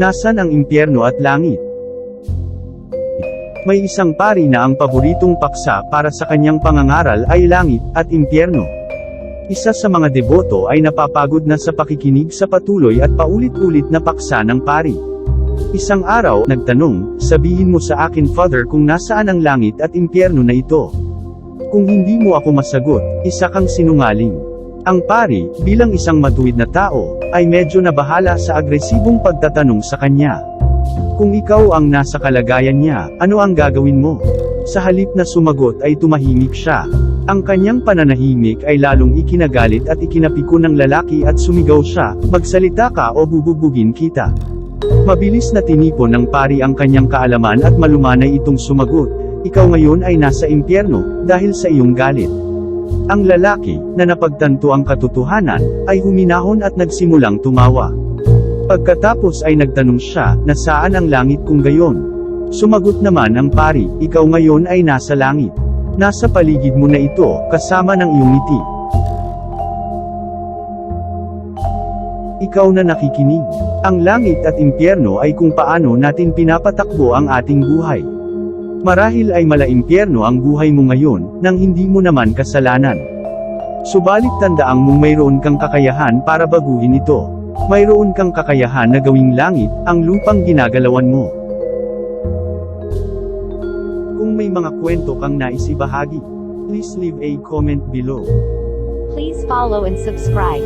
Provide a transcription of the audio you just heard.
Nasaan ang impyerno at langit? May isang pari na ang paboritong paksa para sa kanyang pangangaral ay langit at impyerno. Isa sa mga deboto ay napapagod na sa pakikinig sa patuloy at paulit-ulit na paksa ng pari. Isang araw, nagtanong, sabihin mo sa akin Father kung nasaan ang langit at impyerno na ito. Kung hindi mo ako masagot, isa kang sinungaling. Ang pari, bilang isang matuwid na tao, ay medyo nabahala sa agresibong pagtatanong sa kanya. Kung ikaw ang nasa kalagayan niya, ano ang gagawin mo? Sa halip na sumagot ay tumahimik siya. Ang kanyang pananahimik ay lalong ikinagalit at ikinapiko ng lalaki at sumigaw siya, magsalita ka o bububugin kita. Mabilis na tinipon ng pari ang kanyang kaalaman at malumanay itong sumagot, ikaw ngayon ay nasa impyerno, dahil sa iyong galit. Ang lalaki, na napagtanto ang katotohanan, ay huminahon at nagsimulang tumawa. Pagkatapos ay nagtanong siya, nasaan ang langit kung gayon? Sumagot naman ang pari, ikaw ngayon ay nasa langit. Nasa paligid mo na ito, kasama ng iyong ngiti. Ikaw na nakikinig. Ang langit at impyerno ay kung paano natin pinapatakbo ang ating buhay. Marahil ay malaimpyerno ang buhay mo ngayon, nang hindi mo naman kasalanan. Subalit tandaang mong mayroon kang kakayahan para baguhin ito. Mayroon kang kakayahan na gawing langit, ang lupang ginagalawan mo. Kung may mga kwento kang naisibahagi, please leave a comment below. Please follow and subscribe.